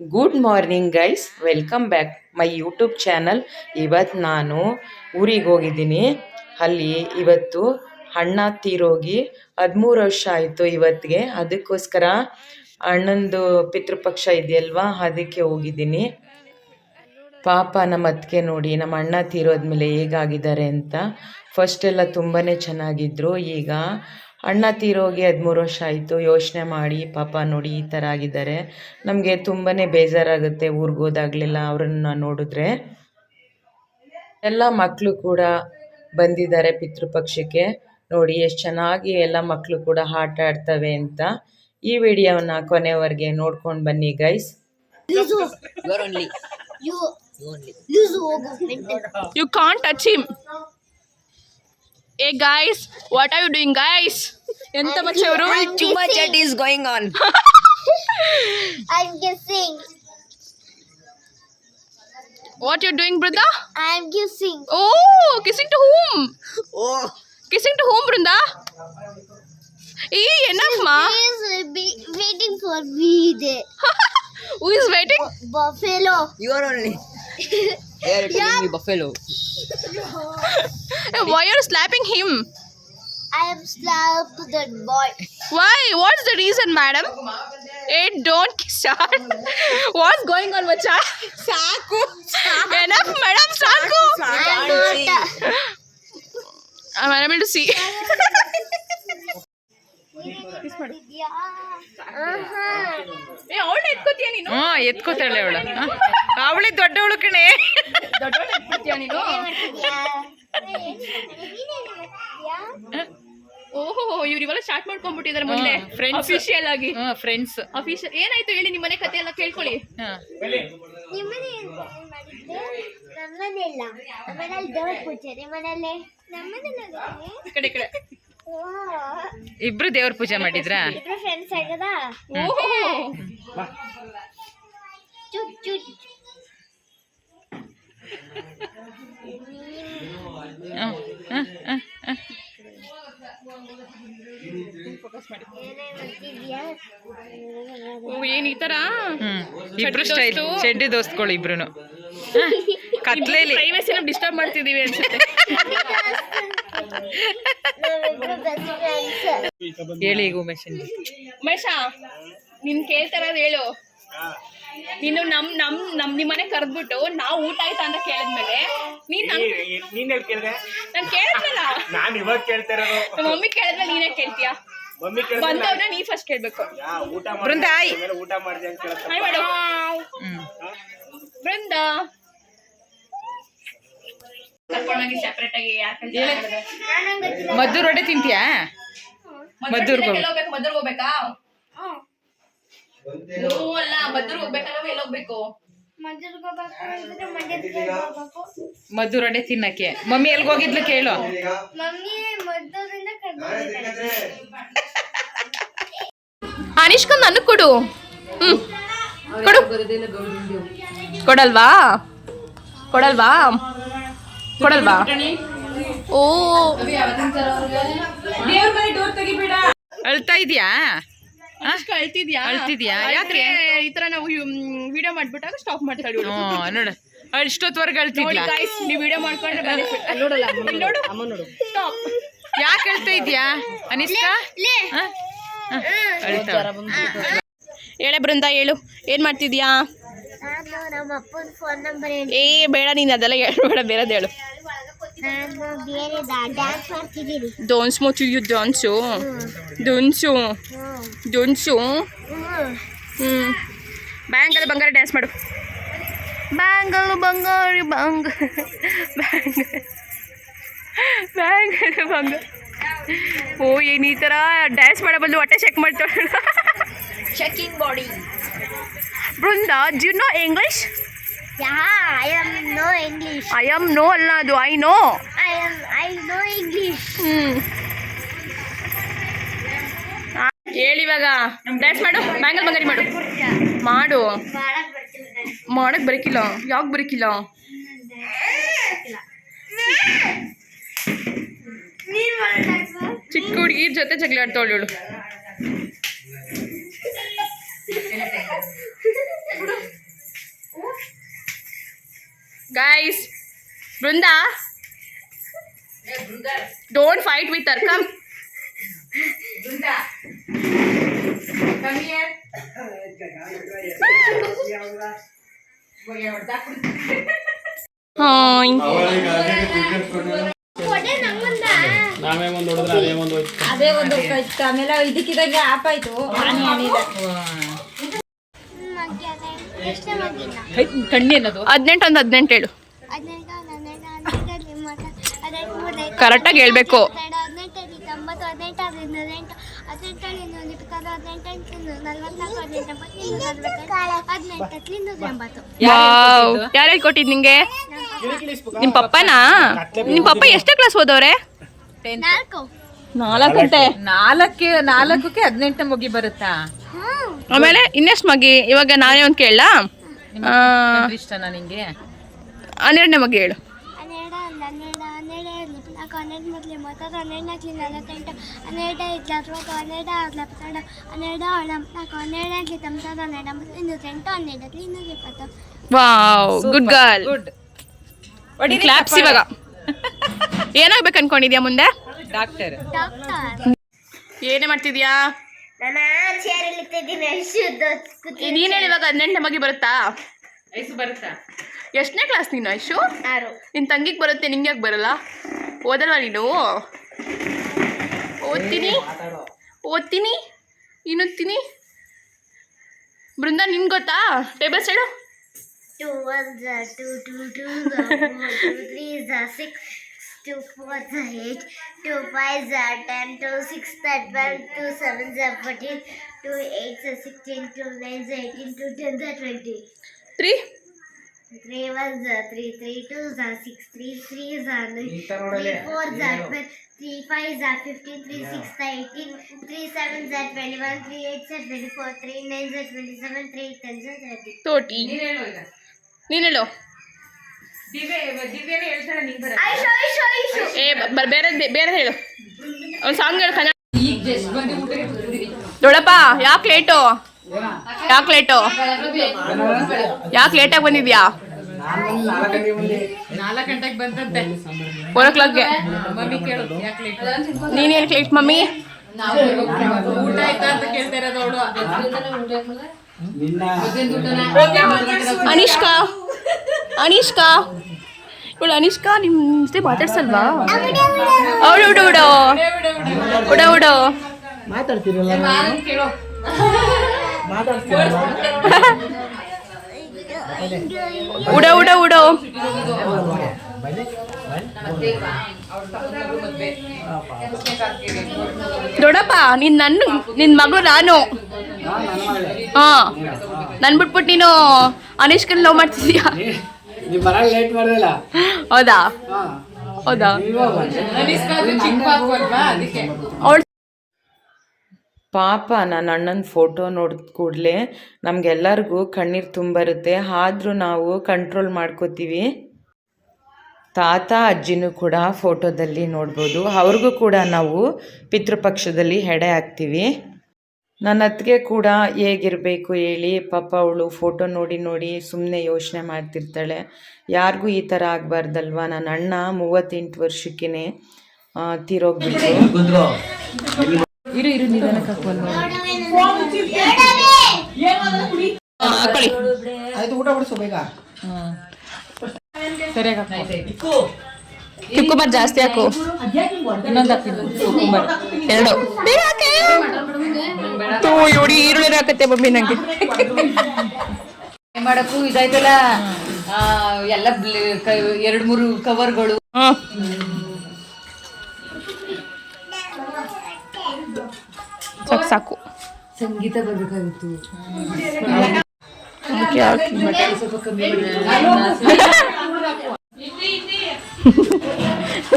Good morning guys welcome back my YouTube channel ಇವತ್ತು ನಾನು ಊರಿಗೆ ಹೋಗಿದ್ದೀನಿ. ಅಲ್ಲಿ ಇವತ್ತು ಅಣ್ಣ ತೀರೋಗಿ ಹದಿಮೂರು ವರ್ಷ ಆಯಿತು ಇವತ್ತಿಗೆ ಅದಕ್ಕೋಸ್ಕರ ಅಣ್ಣಂದು ಪಿತೃಪಕ್ಷ ಇದೆಯಲ್ವಾ? ಅದಕ್ಕೆ ಹೋಗಿದ್ದೀನಿ. ಪಾಪ ನಮ್ಮ ಅತ್ತಿಗೆ ನೋಡಿ, ನಮ್ಮ ಅಣ್ಣ ತೀರೋದ್ಮೇಲೆ ಹೇಗಾಗಿದ್ದಾರೆ ಅಂತ. ಫಸ್ಟ್ ಎಲ್ಲ ತುಂಬಾ ಚೆನ್ನಾಗಿದ್ರು. ಈಗ ಅಣ್ಣ ತೀರೋಗಿ ಹದಿಮೂರು ವರ್ಷ ಆಯಿತು. ಯೋಚನೆ ಮಾಡಿ ಪಾಪ ನೋಡಿ ಈ ಥರ ಆಗಿದ್ದಾರೆ. ನಮಗೆ ತುಂಬಾ ಬೇಜಾರಾಗುತ್ತೆ ಊರಿಗೆ ಹೋದಾಗಲೆಲ್ಲ ಅವರನ್ನು ನೋಡಿದ್ರೆ. ಎಲ್ಲ ಮಕ್ಕಳು ಕೂಡ ಬಂದಿದ್ದಾರೆ ಪಿತೃಪಕ್ಷಕ್ಕೆ ನೋಡಿ ಎಷ್ಟು ಚೆನ್ನಾಗಿ ಎಲ್ಲ ಮಕ್ಕಳು ಕೂಡ ಆಟ ಆಡ್ತವೆ ಅಂತ ಈ ವಿಡಿಯೋನ ಕೊನೆವರೆಗೆ ನೋಡ್ಕೊಂಡು ಬನ್ನಿ guys you can't only. Hey guys, what are you doing, guys? ఎంత మచ్చవరు too much it is going on I'm guessing. What you doing, Brinda? I'm kissing. Oh, kissing to whom? Oh. Kissing to whom, Brinda? Hey, enough, ma. He's waiting for me there. Who is waiting? Buffalo. You are only. They buffalo. Why are slapping him I am slapped that boy. Why what's the reason madam ಏ don't start what's going on ಮಚ್ಚ ಸಾಕು enough madam ಸಾಕು I'm not. I am to see ಏ ಅವಳು ಎತ್ಕೋತೀಯ ನೀನು ಹ್ಞೂ ಎತ್ಕೋತಾಳೆ ಅವಳು ಅವಳಿ ದೊಡ್ಡವಳು ಕಣೆ. ಓಹೋ ನೀನು? ಓಹೋ ಇವ್ರಿವೆಲ್ಲ ಸ್ಟಾರ್ಟ್ ಮಾಡ್ಕೊಂಡ್ಬಿಟ್ಟಿದ್ದಾರೆ ಮೊನ್ನೆ. ಫ್ರೆಂಡ್ಸ್. ಅಫಿಷಿಯಲ್ ಆಗಿ. ಫ್ರೆಂಡ್ಸ್ ಅಫಿಷಿಯಲ್ ಏನಾಯ್ತು ಹೇಳಿ ನಿಮ್ಮ ಮನೆ ಕತೆ ಎಲ್ಲ ಕೇಳ್ಕೊಳ್ಳಿ. ನಿಮ್ಮನೆ ಕಡೆ ಕಡೆ. ಇಬ್ರು ದೇವ್ರ ಪೂಜೆ ಮಾಡಿದ್ರಾ? ಇಬ್ರು ಫ್ರೆಂಡ್ಸ್ ಆಗದ ಓಹೋ ಚುಟ್ ಚುಟ್ ಹ್ಮ್, ಹ್ಮ್, ಹ್ಮ್, ಹ್ಮ್. ಏನೇ ಮಾಡ್ತಿದ್ಯಾ ಓ, ಏನ್ ಈ ತರ? ಇಬ್ರು ಸ್ಟೈಲ್. ಚಡ್ಡಿ ದೋಸ್ತ್ಗಳು ಇಬ್ರು ಕತ್ಲೇಲಿ ಪ್ರೈವಸಿನ ಡಿಸ್ಟರ್ಬ್ ಮಾಡ್ತಿದೀವಿ ಅನ್ಸುತ್ತೆ. ಹೇಳಿ ಈಗ ಉಮೇಶನ್ ಉಮೇಶ ನಿನ್ ಕೇಳ್ತಾರ ಹೇಳು. ನೀನು ನಮ್ ನಮ್ ನಮ್ ನಿಮ್ಮನೆ ಕರೆದ್ಬಿಟ್ಟು ನಾವು ಊಟ ಆಯ್ತಾ ಅಂತ ಕೇಳಿದ್ಮೇಲೆ ನೀನ್ ನನ್- ನೀನ್ ಹೇಳಿ ಕೇಳಿದೆ? ನಾನ್ ಕೇಳಿದ್ನಲ್ಲ. ನಾನ್ ಇವಾಗ ಕೇಳ್ತಾ ಇರೋದು. ನಮ್ಮ ಮಮ್ಮಿ ಕೇಳಿದ್ಮೇಲೆ ನೀನೇ ಕೇಳ್ತೀಯ? ಮಮ್ಮಿ ಬಂದವ್ನ ನೀ ಫಸ್ಟ್ ಕೇಳ್ಬೇಕು. ಊಟ ಬೃಂದ, ಹಾಯ್. ಊಟ ಮಾಡಿದೆ ಅಂತ ಕೇಳ್ತಾ ಹಾಯ್ ಮಾಡು. ಬೃಂದ. ಕರ್ಕೊಂಡೋಗಿ ಸೆಪರೇಟ್ ಆಗಿ ಯಾಕೆ ಮದ್ದು ರೊಡೆ ತಿಂತೀಯಾ? ಮದ್ದೂರ್ಗ್ ಹೋಗ್ಬೇಕು. ಹೋಗ್ಬೇಕು? ಮದ್ದೂರ್ಗ್ ಹೋಗ್ಬೇಕಾ? ಅಲ್ಲ ಹೋಗ್ಬೇಕಲ್ಲ ಎಲ್ಲಿ ಹೋಗ್ಬೇಕು. ಮದ್ದು ರೊಡೆ ತಿನ್ನಕ್ಕೆ. ಮಮ್ಮಿ ಎಲ್ಲಿ ಹೋಗಿದ್ಲು ಕೇಳು. ಅನಿಷ್ಕಂದ್ ನನಗ್ ಕೊಡು. ಹ್ಮ್. ಕೊಡು. ಕೊಡಲ್ವಾ? ಕೊಡಲ್ವಾ? ಕೊಡಲ್ವಾ? ಓ. ಅಳ್ತಾ ಇದೀಯಾ? ಅನಿಷ್ಕ ಅಳ್ತಿದ್ಯಾ? ಅಳ್ತಿದ್ಯಾ? ಯಾಕೆ? ಈ ತರ ನಾವು ವಿಡಿಯೋ ಮಾಡ್ಬಿಟ್ಟಾಗ ಸ್ಟಾಪ್ ಮಾಡ್ತಾಳೆ ಇವಳು. ಹ್ಞೂ ನೋಡು. ಅಷ್ಟೊತ್ವರೆಗೆ ನೋಡಿ ಅಳ್ತಿದ್ಲ? guys, ನೀವು ವಿಡಿಯೋ ಮಾಡ್ಕೊಂಡ್ರೆ benefit. ಇಲ್ಲಿ ನೋಡು ಸ್ಟಾಪ್ ಯಾಕೆ ಅಳ್ತಾ ಇದೀಯಾ? ಅನಿಸ್ಕಾ ಹ? ಹ, ಅಳ್ತಾಳ. ಹೇಳೆ ಬೃಂದ ಹೇಳು. ಏನ್ ಮಾಡ್ತಿದ್ಯಾ? ನಾನು ನಮ್ಮ ಅಪ್ಪನ ಫೋನ್ ನಂಬರ್ ಹೇಳಿ ಏ ಬೇಡ ನೀನ್ ಅದೆಲ್ಲ ಹೇಳ್ಬೇಡ ಬೇರೆದ್ ಹೇಳು. ಡೋನ್ಸ್ ಮೊಚ್ಚು ಡಾನ್ಸು ಡೊನ್ಸು ಡೊನ್ಸು ಹ್ಞೂ ಹ್ಮ್. ಬ್ಯಾಂಗಲ್ ಬಂಗಾರ ಡ್ಯಾನ್ಸ್ ಮಾಡು. ಬ್ಯಾಂಗಲ್ ಬಂಗಾರಿ ಬಂಗ ಬ್ಯಾಂಗ್ ಬ್ಯಾಂಗಲ್ ಬಂಗ ಓ ಏನು ಈ ಥರ ಡ್ಯಾನ್ಸ್ ಮಾಡೋ ಬಂದು ಹೊಟ್ಟೆ ಚೆಕ್ ಮಾಡ್ತಾಳೆ checking body Brinda you know English yeah I am no English I am no ಅಲ್ಲ ಅದು I know I am I know English ಹ್ಮ್ ಹೇಳಿ ಇವಾಗ. ಡ್ಯಾನ್ಸ್ ಮಾಡು. ಬ್ಯಾಂಗಲ್ ಬಂಗಾರಿ ಮಾಡು. ಮಾಡು. ಮಾಡಕ್ ಬರಕಿಲ್ಲ. ಯಾಕೆ ಬರಕಿಲ್ಲ? ಚಿಕ್ಕ ಹುಡುಗಿ ಜೊತೆ ಜಗಳ ಆಡ್ತಾವಳು guys Brinda don't fight with R come hi ಕೊಡೆ ನಂಗೊಂದ ನಾವೇ ಒಂದು ಹೊಡೆದ್ರೆ ಅದೇ ಒಂದು ಹೋಯ್ತು ಅದೇ ಒಂದು ಆಮೇಲೆ ಇದಕ್ಕಿದಂಗೆ ಆಪ್ ಆಯ್ತು ಹಾನಿ ಏನಿಲ್ಲ ಎಷ್ಟೇ ಮಗಿನ ಕಣ್ಣೇನದು? ಹದಿನೆಂಟು ಒಂದು ಹದಿನೆಂಟು ಹೇಳು. ಕರೆಕ್ಟಾಗಿ ಹೇಳ್ಬೇಕು. ಯಾರು ಹೇಳ್ಕೊಟ್ಟಿದ್ ನಿಂಗೆ? ನಿಮ್ ಪಪ್ಪನಾ? ನಿಮ್ ಪಪ್ಪ ಎಷ್ಟೇ ಕ್ಲಾಸ್ ಓದವ್ರೆ? ನಾಲ್ಕಂತೆ ನಾಲ್ಕು ನಾಲ್ಕಕ್ಕೆ ಹದಿನೆಂಟು ಮಗಿ ಬರುತ್ತಾ? ಆಮೇಲೆ ಇನ್ನೆಷ್ಟು ಮಗಿ? ಇವಾಗ ನಾನೇ ಒಂದು ಕೇಳ ಇಷ್ಟ ನಿಂಗೆ? ಹನ್ನೆರಡನೇ ಮಗಿ ಹೇಳು. Wow good girl good claps ಇವಾಗ. ಏನಾಗ್ಬೇಕು ಅನ್ಕೊಂಡಿದ್ಯಾ ಮುಂದೆ? ಡಾಕ್ಟರ್. ಡಾಕ್ಟರ್ ಏನೇ ಮಾಡ್ತಿದ್ಯಾ? ನಾನು ಚೇರಲ್ಲಿ ಇರ್ತಿದ್ದೀನಿ ಶುದ್ಧ ನೀನ್ ಹೇಳಿ ಇವಾಗ ಹದಿನೆಂಟನೇ ಮಗಿ ಬರುತ್ತಾ? ಎಷ್ಟನೇ ಕ್ಲಾಸ್ ನೀನು ಐಶು? ಆರು. ನಿನ್ ತಂಗಿಗೆ ಬರುತ್ತೆ ನಿಂಗೆ ಯಾಕೆ ಬರಲ್ಲ? ಓದಲ್ವಾ ನೀನು? ಓದ್ತೀನಿ? ಓದ್ತೀನಿ? ಇನ್ನುತ್ತೀನಿ ಬೃಂದ ನಿನ್ ಗೊತ್ತಾ? ಟೇಬಲ್ಸ್ ಹೇಳು. ಟೂ ಒನ್ ಝ ಟೂ ಟೂ ಟೂ ಝ ಫೋರ್ ಟೂ ತ್ರೀ ಝ ಸಿಕ್ಸ್ ಟೂ ಫೋರ್ ಝ ಏಟ್ ಟೂ ಫೈವ್ ಝ ಟೆನ್ ಟೂ ಸಿಕ್ಸ್ ಝ ಟ್ವೆಲ್ ಟೂ ಸೆವೆನ್ ಝ ಫೋರ್ಟೀನ್ ಟೂ ಏಟ್ ಝ ಸಿಕ್ಸ್ಟೀನ್ ಟೂ ನೈನ್ ಝ ಏಯ್ಟೀನ್ ಟೂ ಟೆನ್ ಝ ಟ್ವೆಂಟಿ ತ್ರೀ ತ್ರೀ ಒನ್ ಝ ತ್ರೀ ತ್ರೀ ಟೂ ಝ ಸಿಕ್ಸ್ ತ್ರೀ ತ್ರೀ ಝ ತ್ರೀ ಫೋರ್ ಝ ಟ್ವೆಲ್ ತ್ರೀ ಫೈವ್ ಝ ಫಿಫ್ಟೀನ್ ತ್ರೀ ಸಿಕ್ಸ್ ಝ eighteen three seven ಝ twenty one three eight ಝ twenty four three nine ಝ twenty seven three ten ಝ thirty ತೋಟಿ ನೀನ್ ಹೇಳು ದಿವ್ಯ ದಿವ್ಯನೇ ಹೇಳ್ತಾಳೆ ನಿಂಗೆ ಬರ ಐಶು ಐಶು ಐಶು ಏ ಬ- ಬೇರೆ ಬೇರೆ ಹೇಳು. ಒಂದು ಸಾಂಗ್ ಹೇಳು ಕನ್ನಡ. ದೊಡ್ಡಪ್ಪ ಯಾಕೆ ಲೇಟು ಯಾಕೆ ಲೇಟು ಯಾಕೆ ಲೇಟಾಗಿ ಬಂದಿದ್ಯಾ? ನಾಲ್ಕು ಗಂಟೆಗೆ ಬಂದಂತೆ ಫೋರ್ ಓ ಕ್ಲಾಕ್ಗೆ ಮಮ್ಮಿ ಕೇಳು ಯಾಕೆ ಲೇಟ್ ಮಮ್ಮಿ? ಊಟ ಆಯ್ತಾ ಅಂತ ಕೇಳ್ತಾ ಇರೋದು ಅವಳು. ಅನಿಷ್ಕಾ ಅನಿಷ್ಕಾ. ಇವಳು ಅನಿಷ್ಕಾ ನಿಮ್ಮ ಜೊತೆ ಮಾತಾಡ್ಸಲ್ವಾ? ಅವಳು ಉಡ ಉಡೋ ಉಡ ಉಡೋ ಮಾತಾಡ್ತೀರಲ್ಲ ಉಡ ಉಡ ಉಡ. ದೊಡಪ್ಪ ನೀನ್ ನನ್ನ ನಿನ್ ಮಗಳು ನಾನು. ಹಾ. ನನ್ ಬಿಟ್ಬಿಟ್ಟು ನೀನು ಅನಿಷ್ಕನ್ ಲವ್ ಮಾಡ್ತಿದ್ಯಾ? ನೀವು ಲೇಟ್ ಮಾಡಿಲ್ಲ ಹೌದಾ? ಪಾಪ ನನ್ನ ಅಣ್ಣನ ಫೋಟೋ ನೋಡಿದ ಕೂಡಲೇ ನಮಗೆಲ್ಲರಿಗೂ ಕಣ್ಣೀರು ತುಂಬರುತ್ತೆ ಆದರೂ ನಾವು ಕಂಟ್ರೋಲ್ ಮಾಡ್ಕೋತೀವಿ. ತಾತ ಅಜ್ಜಿನೂ ಕೂಡ ಫೋಟೋದಲ್ಲಿ ನೋಡ್ಬೋದು. ಅವ್ರಿಗೂ ಕೂಡ ನಾವು ಪಿತೃಪಕ್ಷದಲ್ಲಿ ಹೆಡೆ ಹಾಕ್ತೀವಿ. ನನ್ನ ಅತ್ತಿಗೆ ಕೂಡ ಹೇಗಿರಬೇಕು ಹೇಳಿ ಪಾಪ ಅವಳು ಫೋಟೋ ನೋಡಿ ನೋಡಿ ಸುಮ್ಮನೆ ಯೋಚನೆ ಮಾಡ್ತಿರ್ತಾಳೆ ಯಾರಿಗೂ ಈ ಥರ ಆಗಬಾರ್ದಲ್ವಾ ನನ್ನ ಅಣ್ಣ ಮೂವತ್ತೆಂಟು ವರ್ಷಕ್ಕೇ ತೀರೋಗ್ಬಿಟ್ಟು ಇರು ಇರು ನಿಧಾನಕ್ಕೆ ಸರಿಯಾಗಿ ಜಾಸ್ತಿ ಹಾಕು ಇನ್ನೊಂದು ಹಾಕಿದ್ದು ಎರಡು ತೂ ಇವ್ಡಿ ಈರುಳ್ಳಿ ಹಾಕತ್ತೆ ಮಮ್ಮಿ ನಂಗೆ. ಮಾಡಕ್ಕೂ ಇದಾಯ್ತಲ್ಲ? ಎಲ್ಲ ಎರಡು ಮೂರು ಕವರ್ಗಳು. ಸಾಕು ಸಾಕು. ಸಂಗೀತ ಬರ್ಬೇಕಾಗಿತ್ತು.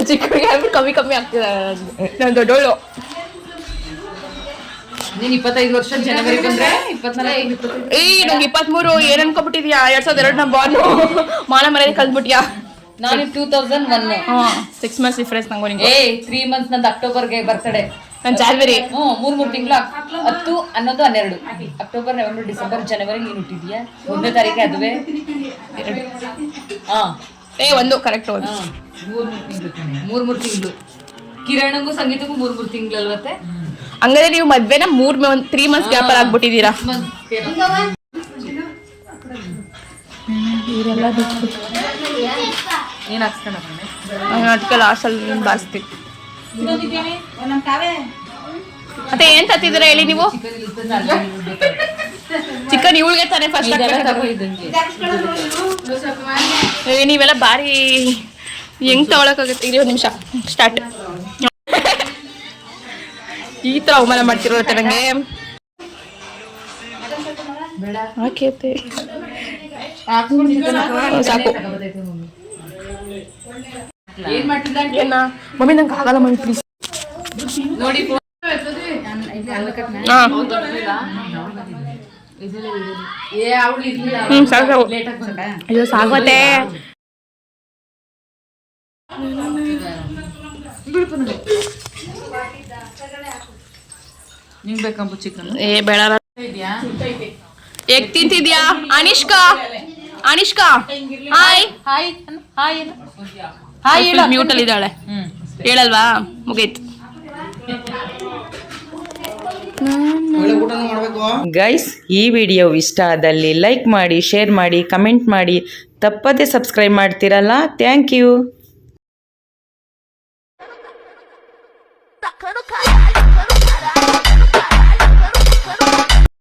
ಚಿಕ್ಕ ಕಮ್ಮಿ ಕಮ್ಮಿ ಆಗ್ತಿದ್ದಾರೆ ನಾನು ದೊಡ್ಡೋಳು. ನೀನ್ ಇಪ್ಪತ್ತೈದು ವರ್ಷ ಜನವರಿ ಬಂದ್ರೆ? ಏಯ್. ನಂಗೆ ಇಪ್ಪತ್ಮೂರು ಏನ್ ಅನ್ಕೊಬಿಟ್ಟಿದ್ಯಾ? ಎರಡ್ ಸಾವಿರದ ಎರಡು ನಮ್ಮ ಬಾನು ಮಾನ ಮರ್ಯಾದೆ ಕಲ್ತ್ಬಿಟ್ಯಾ ನಾನು ಟೂ ತೌಸಂಡ್ ಒನ್ ಹಾ ಸಿಕ್ಸ್ ಮಂತ್ಸ್ ಡಿಫ್ರೆನ್ಸ್ ನಂಗೆ ನಿಂಗೆ. ಏ ತ್ರೀ ಮಂತ್ಸ್ ನಂದು ಅಕ್ಟೋಬರ್ಗೆ ಬರ್ತಡೆ ನಾನು ಜಾನ್ವರಿ ಹ್ಞೂ ಮೂರು ಮೂರು ತಿಂಗಳು ಹತ್ತು ಹನ್ನೊಂದು ಹನ್ನೆರಡು. ಅಕ್ಟೋಬರ್ ನವೆಂಬರ್ ಡಿಸೆಂಬರ್ ಜನವರಿ ನೀನು ಹುಟ್ಟಿದ್ಯಾ? ಒಂದನೇ ತಾರೀಕು ಅದುವೆ? ಹಾ. ಏ ಒಂದು ಕರೆಕ್ಟ್ ಒಂದು. ಮೂರು ಮೂರು ಮೂರ್ ತಿಂಗಳು ಮೂರು ಮೂರು ತಿಂಗಳು. ಕಿರಣಗೂ ಸಂಗೀತಕ್ಕೂ ಮೂರು ಮೂರು ತಿಂಗಳು ಅಲ್ವತ್ತೆ ಹಂಗಾದ್ರೆ ನೀವು ಮದ್ವೆನ ಮೂರ್ ತ್ರೀ ಮಂತ್ಸ್ ಗ್ಯಾಪ್ ಅಲ್ಲಿ ಆಗ್ಬಿಟ್ಟಿದ್ದೀರಾ? ಏನ್ ಲಾಸ್ಟಲ್ಲಿ ಬಾರಿಸ್ತೀವಿ ಮತ್ತೆ ಏನ್ ತತ್ತಿದ್ದೀರಾ ಹೇಳಿ ನೀವು? ಚಿಕನ್ ಇವಳಿಗೆ ತಾನೇ ಫಸ್ಟ್ ನೀವೆಲ್ಲ ಭಾರಿ ಹೆಂಗ್ ತಗೊಳಕಾಗುತ್ತೆ ಇಲ್ಲಿ ಒಂದು ನಿಮಿಷ. ಸ್ಟಾರ್ಟ್ ಈ ತರ ಅವಮಾನ ಮಾಡ್ತಿರೋತ್ತೆ ನಂಗೆ ಹಾಕೈತೆ ಸಾಕು. ಏನ್? ಮಾಡ್ತಿದ್ದ ಏನ ಮಮ್ಮಿ ನಂಗೆ ಆಗಲ್ಲ ಮಮ್ಮಿ ಪ್ಲೀಸ್ ನೋಡಿ ಹಾ. ಏ ಅವಳು ಇರ್ಲಿಲ್ಲ ಹ್ಮ್ ಸಾಕು. ಅಯ್ಯೋ ಸಾಕತ್ತೆ ನಿಂಗ್ ಬೇಕಂಬ ಚಿಕನ್ ಏ ಬೇಡ ಇದೆಯಾ? Egg ತಿಂತಿದ್ಯಾ? Anishka? Anishka? Hi. Hi. Hi hi mute ಅಲ್ಲಿ ಇದ್ದಾಳೆ. ಹ್ಮ್. ಹೇಳಲ್ವಾ? ಮುಗೀತು. ಒಳ್ಳೆ ಊಟನೂ ಮಾಡಬೇಕು ಗೈಸ್ ಈ ವಿಡಿಯೋ ಇಷ್ಟ ಆದಲ್ಲಿ ಲೈಕ್ ಮಾಡಿ ಶೇರ್ ಮಾಡಿ ಕಮೆಂಟ್ ಮಾಡಿ. ತಪ್ಪದೇ ಸಬ್ಸ್ಕ್ರೈಬ್ ಮಾಡ್ತೀರಲ್ಲ. Thank you